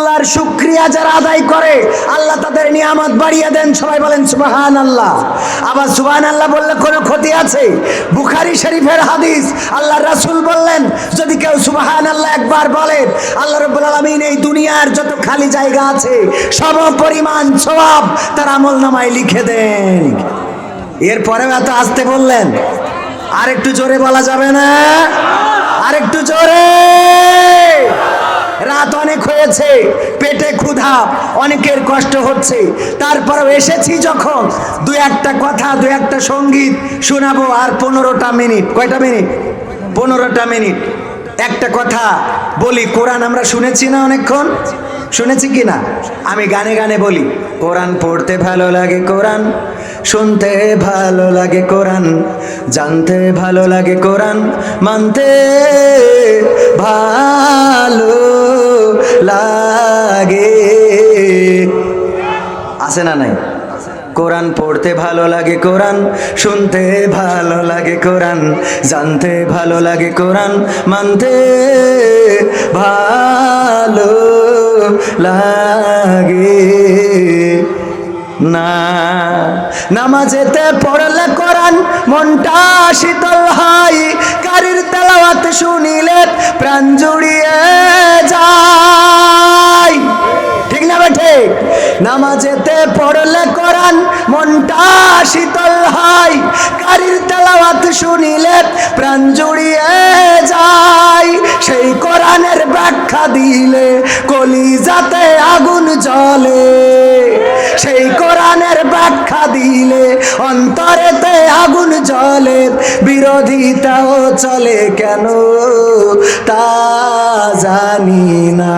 আল্লাহর শুক্রিয়া যারা আদায় করে, আল্লাহ তাদের নিয়ামত বাড়িয়ে দেন। সবাই বলেন সুবাহান আল্লাহ আবার সুবাহান আল্লাহ বললে কোনো ক্ষতি আছে? বুখারি শরীফের হাদিস আল্লাহ রাসূল বললেন, যদি কেউ সুবাহান আল্লাহ একবার বলেন আল্লাহ রব্বুল আলামিন এই দুনিয়ার যত খালি জায়গা আছে, সম পরিমাণ সওয়াব তার আমল নামায় লিখে দেন। এরপরেও এত আসতে বললেন। আর একটু জোরে বলা যাবে না আর একটু জোরে রাত হয়েছে পেটে ক্ষুধা, অনেকের কষ্ট হচ্ছে। তারপরেও এসেছি যখন। দু একটা কথা দু একটা সংগীত শোনাবো আর পনেরোটা মিনিট। কয়টা মিনিট? পনেরোটা মিনিট। একটা কথা বলি, কোরআন আমরা শুনেছি না অনেকক্ষণ? শুনেছি কি না? আমি গানে গানে বলি, কোরআন পড়তে ভালো লাগে কোরআন, শুনতে ভালো লাগে কোরআন জানতে ভালো লাগে কোরআন, মানতে ভালো লাগে। আছে না নাই? কোরআন পড়তে ভালো লাগে কোরআন, শুনতে ভালো লাগে কোরআন, জানতে ভালো লাগে কোরআন, মানতে ভালো লাগে। না। নামাজেতে পড়লে কোরআন মনটা শীতল হয় কারির তেলাওয়াত শুনিলে প্রাণ জুড়িয়ে যায়। ঠিক না বেঠে নামাজেতে পড়লে কোরআন মনটা শীতল হয় কারির তেলাওয়াত শুনিলে প্রাণ জুড়িয়ে যায়। কোরআনের ব্যাখ্যা দিলে কলিজাতে আগুন জ্বলে। সেই কোরআনের ব্যাখ্যা দিলে অন্তরেতে আগুন জ্বলে, বিরোধিতাও চলে কেন তা জানি না।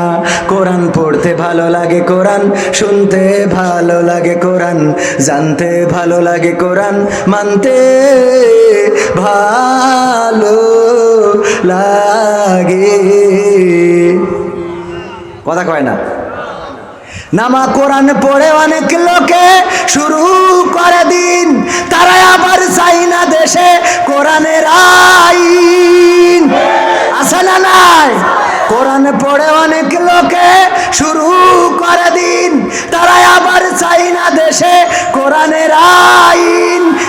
কোরআন পড়তে ভালো লাগে কোরআন, শুনতে ভালো লাগে কোরআন, জানতে ভালো লাগে কোরআন, মানতে ভালো লাগে। কথা কয় না। নামা কোরআন পড়ে অনেক লোকে শুরু করে দিন, তারা আবার চাই না দেশে কোরআনের আইন। আছে না নাই? কোরআন পড়ে অনেক লোকে শুরু করে দিন, তারা আবার চাই না দেশে কোরআনের আইন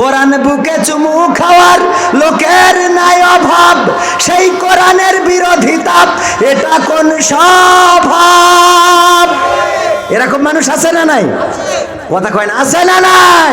কোরআন বুকে চুমু খাওয়ার লোকের নাই অভাব, সেই কোরআনের বিরোধিতা এটা কোন স্বভাব? এরকম মানুষ আছে না নাই? কথা কয় না, আছে না নাই?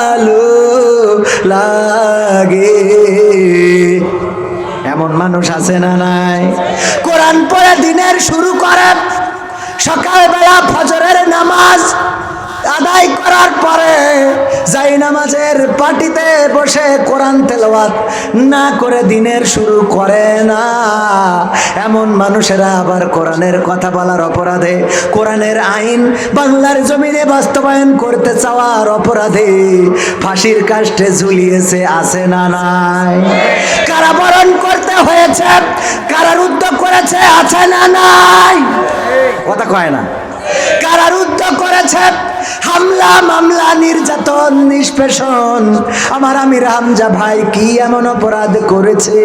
লাগে। এমন মানুষ আছে না নাই? কোরআন পরে দিনের শুরু করে সকালবেলা ফজরের নামাজ আদায় করার পরে যাই নামাজের পাটিতে বসে কোরআন তেলাওয়াত না করে দিনের শুরু করে না। এমন মানুষেরা আবার কোরআনের কথা বলার অপরাধে, কোরআনের আইন বাংলার জমিনে বাস্তবায়ন করতে চাওয়ার অপরাধে ফাঁসির কাষ্টে ঝুলিয়েছে, আছে না নাই। কারাবরণ করতে হয়েছে, কারারুদ্ধ করেছে, আছে না নাই। কথা কয় না। কারারুদ্ধ করেছে, হামলা, মামলা, নির্যাতন, নিষ্পেষণ। আমার আমির হামজা ভাই কি এমন অপরাধ করেছে?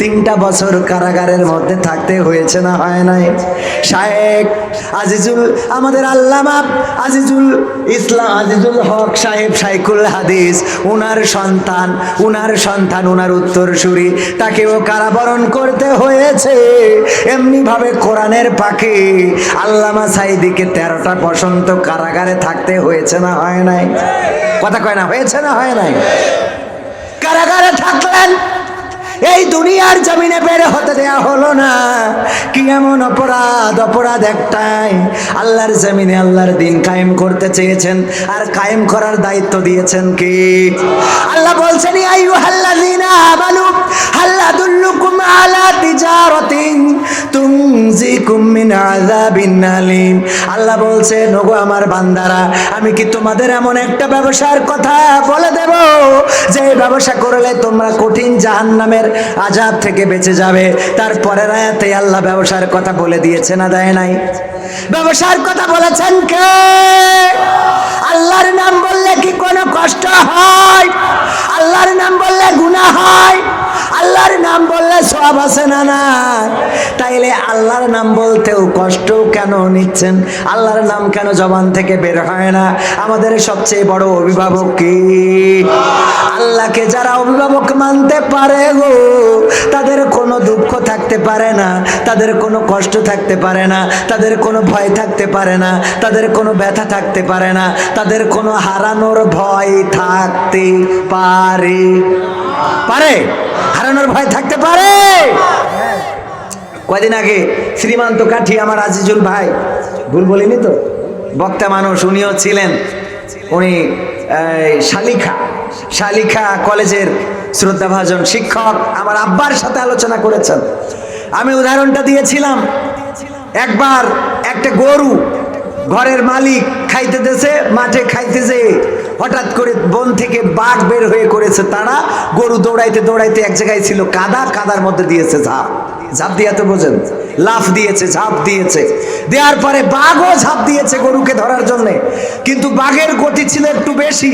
তিনটা বছর কারাগারের মধ্যে থাকতে হয়েছে না হয় নাই? শায়েক আজিজুল, আমাদের আল্লামা আজিজুল ইসলাম, আজিজুল হক সাহেব সাইকুল হাদিস, উনার সন্তান উনার সন্তান, উনার উত্তরসূরি, তাকেও কারাবরণ করতে হয়েছে। এমনি ভাবে কোরআনের পাখি আল্লামা সাইদিকে তেরোটা বসন্ত কারাগারে থাকতে হয়েছে না হয় নাই? কথা কয় না, হয়েছে না হয় নাই? কারাগারে থাকলেন? এই দুনিয়ার জমিনে বের হতে দেয়া হলো না। কি এমন অপরাধ অপরাধ একটাই? আল্লাহর জমিনে আল্লাহর দিন কায়েম করতে চেয়েছেন আর কায়েম করার দায়িত্ব দিয়েছেন কি? আল্লাহ বলছেন আইয়ু হাল্লাযিনা আমানু হাল্লা দুল্লুকুম আলা তিজারাতিন তুমজিকুম মিন আযাবিন আলিম। আল্লাহ বলছেন, ওগো আমার বান্দারা, আমি কি তোমাদের এমন একটা ব্যবসার কথা বলে দেব? যে ব্যবসা করলে তোমরা কঠিন জাহান্নামের আজাব থেকে বেঁচে যাবে। তারপরের আয়াতে আল্লাহ ব্যবসার কথা বলে দিয়েছে না দেয় নাই। ব্যবসার কথা বলেছেন কে? আল্লাহর নাম বললে কি কোনো কষ্ট হয়? আল্লাহর নাম বললে গুণা হয়? আল্লাহর নাম বললে সব আছে না না? তাইলে আল্লাহর নাম বলতেও কষ্ট কেন নিচ্ছেন? আল্লাহর নাম কেন জবান থেকে বের হয় না? আমাদের সবচেয়ে বড় অভিভাবক কি? আল্লাহকে যারা অভিভাবক মানতে পারে গো, তাদের কোনো দুঃখ থাকতে পারে না, তাদের কোনো কষ্ট থাকতে পারে না, তাদের কোনো ভয় থাকতে পারে না, তাদের কোনো ব্যথা থাকতে পারে না, তাদের কোনো হারানোর ভয় থাকতে পারে। পারে? হারানোর ভয় থাকতে পারে? কয়দিন আগে শ্রীমান্ত কাঠি আমার আজিজুল ভাই, ভুল বলিনি তো? বক্তা মানুষ, উনিও ছিলেন। উনি শালিখা শালিখা কলেজের শ্রদ্ধাভাজন শিক্ষক, আমার আব্বার সাথে আলোচনা করেছেন। আমি উদাহরণটা দিয়েছিলাম। একবার একটা গরু ঘরের মালিক খাইতে দেছে, মাঠে খাইতেছে হঠাৎ করে বন থেকে বাঘ বের হয়ে করেছে তারা। গরু দৌড়াইতে দৌড়াইতে এক জায়গায় ছিল কাদা, কাদার মধ্যে দিয়েছে ঝাঁপ। ঝাঁপ দিয়ে তো বোঝেন, লাফ দিয়েছে, ঝাঁপ দিয়েছে। দেওয়ার পরে বাঘও ঝাঁপ দিয়েছে গরুকে ধরার জন্য। কিন্তু বাঘের গতি ছিল একটু বেশি।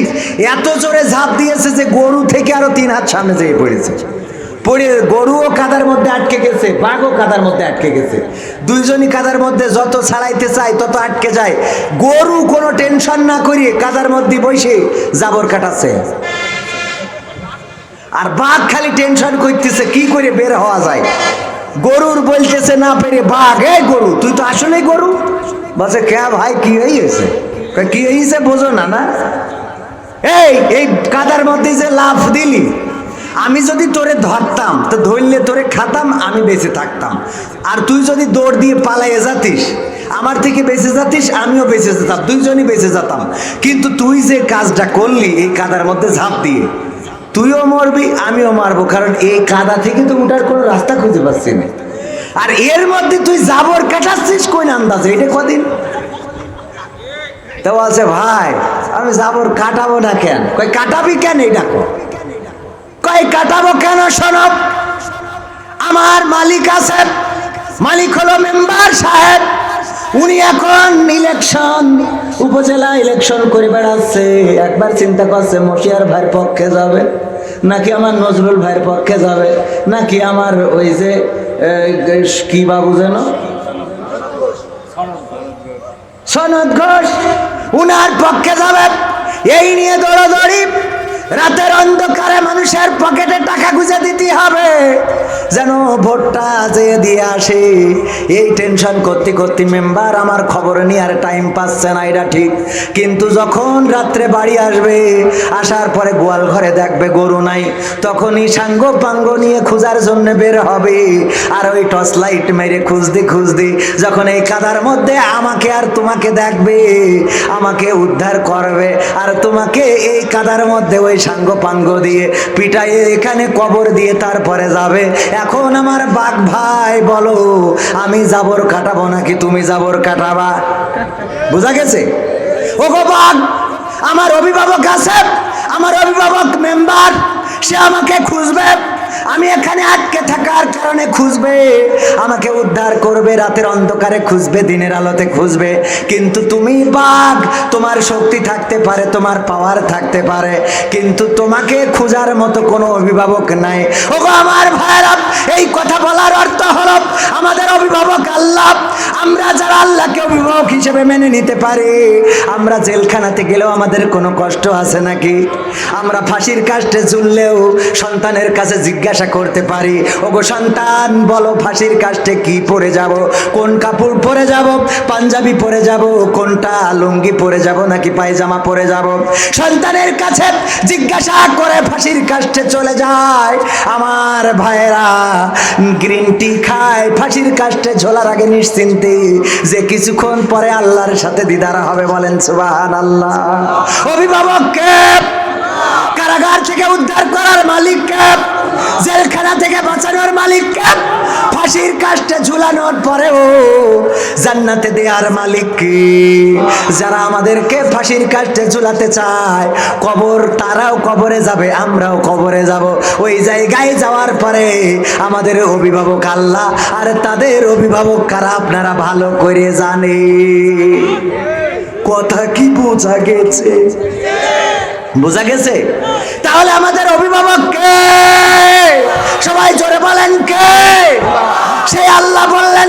এত জোরে ঝাঁপ দিয়েছে যে গরু থেকে আরও তিন হাত সামনে যেয়ে পড়েছে। পড়ে গরুও কাদার মধ্যে আটকে গেছে, বাঘও কাদার মধ্যে আটকে গেছে। দুইজনই কাদার মধ্যে যত ছাড়াইতে চায়, তত আটকে যায়। গরু কোনো টেনশন না করিয়ে কাদার মধ্যে বসে জাবর কাটাচ্ছে। আর বাঘ খালি টেনশন করতেছে, কি করে বের হওয়া যায়? গরুর বলতেছে না পেরে, বাঘ, এই গরু, তুই তো আসলেই গরু? বলছে, কে ভাই, কি হয়েছে কি হয়েছে বোঝো না না? এই এই কাদার মধ্যে যে লাফ দিলি আমি যদি তোরে ধরতাম, তো ধরলে তোরে খাতাম, আমি বেঁচে থাকতাম। আর তুই যদি দৌড় দিয়ে পালাইয়ে যাতিস, আমার থেকে বেঁচে যাতিস, আমিও বেঁচে যেতাম, দুইজনই বেঁচে যেতাম। কিন্তু তুই যে কাজটা করলি, এই কাদার মধ্যে ঝাঁপ দিয়ে, তুইও মরবি, আমিও মারবো, কারণ এই কাদা থেকে তো উঠার কোনো রাস্তা খুঁজে পাচ্ছি না। আর এর মধ্যে তুই জাবর কাটাচ্ছিস কোন আন্দাজে, এটা কদিন? তো বলছে, ভাই, আমি জাবর কাটাবো না কেন? কই কাটাবি কেন? এই ডাকো। কই কাটাবো কেন শোনো আমার মালিক আছে মালিক হলো মেম্বার সাহেব। উনি এখন ইলেকশন উপজেলা ইলেকশন করে বেড়াচ্ছে। একবার চিন্তা করছে, মশিয়ার ভাইয়ের পক্ষে যাবে? নাকি আমার নজরুল ভাইয়ের পক্ষে যাবে? নাকি আমার ওই যে কি বাবু যেন? সনদ ঘোষ। উনার পক্ষে যাবে এই নিয়ে দৌড়াদৌড়ি। রাতের অন্ধকারে মানুষের পকেটে টাকা গুঁজে দিতে হবে। যেন ভোটটা যে দিয়ে আসে, এই টেনশন করতে করতে মেম্বার আমার খবর নিয়ে আর টাইম পাচ্ছে না, এটা ঠিক। কিন্তু যখন রাত্রে বাড়ি আসবে, আসার পরে গোয়াল ঘরে দেখবে গরু নাই, তখনই সাঙ্গ পাঙ্গ নিয়ে খোঁজার জন্য বের হবে। আর ওই টর্চ লাইট মেরে খুঁজতে খুঁজতে যখন এই কাদার মধ্যে আমাকে আর তোমাকে দেখবে, আমাকে উদ্ধার করবে, আর তোমাকে এই কাদার মধ্যে ওই সাঙ্গ পাঙ্গ দিয়ে পিটাইয়ে এখানে কবর দিয়ে তারপরে যাবে। এখন আমার বাঘ ভাই, বলো, আমি জাবর কাটাবো নাকি তুমি জাবর কাটাবা? বোঝা গেছে? ও গো বাঘ, আমার অভিভাবক আছে আমার অভিভাবক মেম্বার, সে আমাকে খুঁজবে। আমি এখানে আটকে থাকার কারণে খুঁজবে, আমাকে উদ্ধার করবে, রাতের অন্ধকারে খুঁজবে, দিনের আলোতে খুঁজবে। কিন্তু তুমি বাঘ, তোমার শক্তি থাকতে পারে, তোমার পাওয়ার থাকতে পারে। কিন্তু তোমাকে খোঁজার মতো কোনো অভিভাবক নাই। ওগো আমার ভাইরা এই কথা বলার অর্থ হলো, আমাদের অভিভাবক আল্লাহ, আমরা যারা আল্লাহকে অভিভাবক হিসেবে মেনে নিতে পারি, আমরা জেলখানাতে গেলেও আমাদের কোনো কষ্ট আছে নাকি? আমরা ফাঁসির কাস্টে ঝুললেও সন্তানের কাছে জিজ্ঞাসা করতে পারি, ওগো সন্তান, বলো ফাঁসির কাস্টে কি পরে যাব? কোন কাপড় পরে যাব? পাঞ্জাবি পরে যাব? কোনটা লুঙ্গি পরে যাব নাকি পায়জামা পরে যাব? সন্তানের কাছে জিজ্ঞাসা করে ফাঁসির কাস্টে চলে যায়। আমার ভাইয়েরা, গ্রিন টি খায়, ফাঁসির কাস্টে ঝোলার আগে নিশ্চিন্তে যে কিছুক্ষণ পরে আল্লাহর সাথে দিদারা হবে বলেন সুবাহান আল্লাহ অভিভাবককে কারাগার থেকে উদ্ধার করার মালিক মালিককে, জেলখানা থেকে বাঁচানোর মালিক মালিককে, ফাঁসির কাস্টে ঝুলানোর পরেও জান্নাতে দেওয়ার মালিক কি? যারা আমাদেরকে ফাঁসির কাস্টে ঝুলাতে চায়, কবর তারাও কবরে যাবে, আমরাও কবরে যাব। ওই জায়গায় যাওয়ার পরে আমাদের অভিভাবক আল্লাহ, আর তাদের অভিভাবক কারা আপনারা ভালো করে জানে কথা কি বোঝা গেছে? বোঝা গেছে? তাহলে আমাদের অভিভাবক কে? সবাই জোরে বলেন কে? সেই আল্লাহ বললেন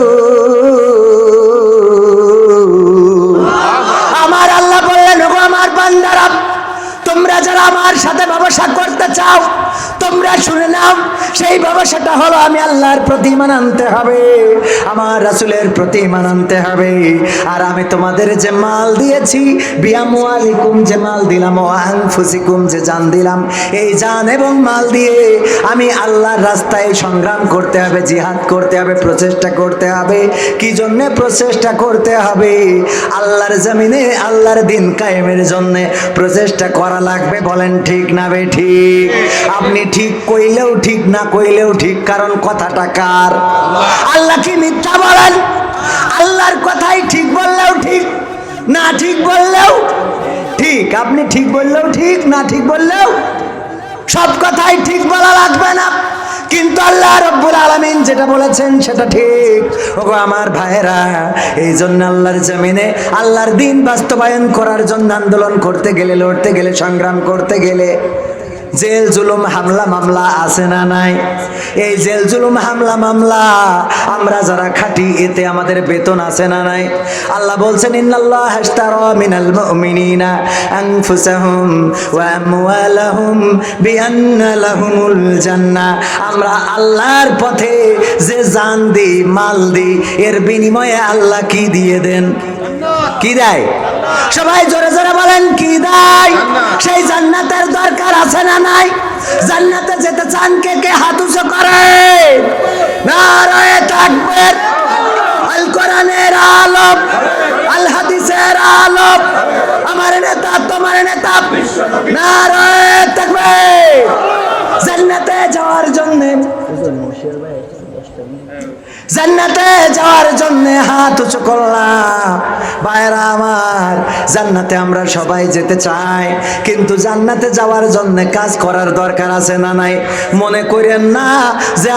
সাথে ব্যবসা করতে চাও তোমরা শুনে নাও, সেই ব্যবসাটা হলো আমি আল্লাহর প্রতিমান আনতে হবে, আমার রাসুলের প্রতিমান আনতে হবে। আর আমি তোমাদের যে মাল দিয়েছি, বিয়ামুয়ালিকুম যে মাল দিলাম, ও আনফুসিকুম যে জান দিলাম, এই জান এবং মাল দিয়ে আমি আল্লাহর রাস্তায় সংগ্রাম করতে হবে, জিহাদ করতে হবে, প্রচেষ্টা করতে হবে। কি জন্যে প্রচেষ্টা করতে হবে? আল্লাহর জমিনে, আল্লাহর দিন কায়েমের জন্য প্রচেষ্টা করা লাগবে, বলেন ঠিক না বে ঠিক? আপনি ঠিক কইলেও ঠিক, না কইলেও ঠিক, কারণ কথাটা কার? আল্লাহ কি মিথ্যা বলেন? আল্লাহর কথাই ঠিক বললেও ঠিক, না ঠিক বললেও ঠিক। আপনি ঠিক বললেও ঠিক, না ঠিক বললেও সব কথাই ঠিক বলা লাগবে না। কিন্তু আল্লাহ রব্বুল আলমিন যেটা বলেছেন সেটা ঠিক। ওগো আমার ভাইয়েরা, এই জন্য আল্লাহর জমিনে, আল্লাহর দিন বাস্তবায়ন করার জন্য আন্দোলন করতে গেলে, লড়তে গেলে, সংগ্রাম করতে গেলে জেল জুলুম, হামলা, মামলা আছে না নাই? এই জেল জুলুম, হামলা, মামলা, আমরা যারা খাটি, এতে আমাদের বেতন আছে না নাই? আল্লাহ বলছেন, ইন্নাল্লাহ হাশতারা মিনাল মুমিনিনা আনফুসাহুম ওয়া আমওয়ালাহুম বিআন্না লাহুমুল জান্নাহ আমরা আল্লাহর পথে যে জান দিই, মাল দিই, এর বিনিময়ে আল্লাহ কি দিয়ে দেন? কি দেয়? সবাই জোরে জোরে বলেন কি দেয়? সেই জান্নাতের দরকার আছে না নাই? জান্নাতে যেতে চান কে কে হাত উঁচু করে? নারায়ে তাকবীর। আল কোরআনের আলোক আল হাদিসের আলোক। আমার নেতা তোমার নেতা। নারায়ে তাকবীর। জান্নাতে যাওয়ার জন্য জান্নাতে যাওয়ার জন্য হাত উঁচু করলাম। ভাইরা আমার, জান্নাতে আমরা সবাই যেতে চাই, কিন্তু জান্নাতে যাওয়ার জন্য কাজ করার দরকার আছে না নাই? মনে করেন না যে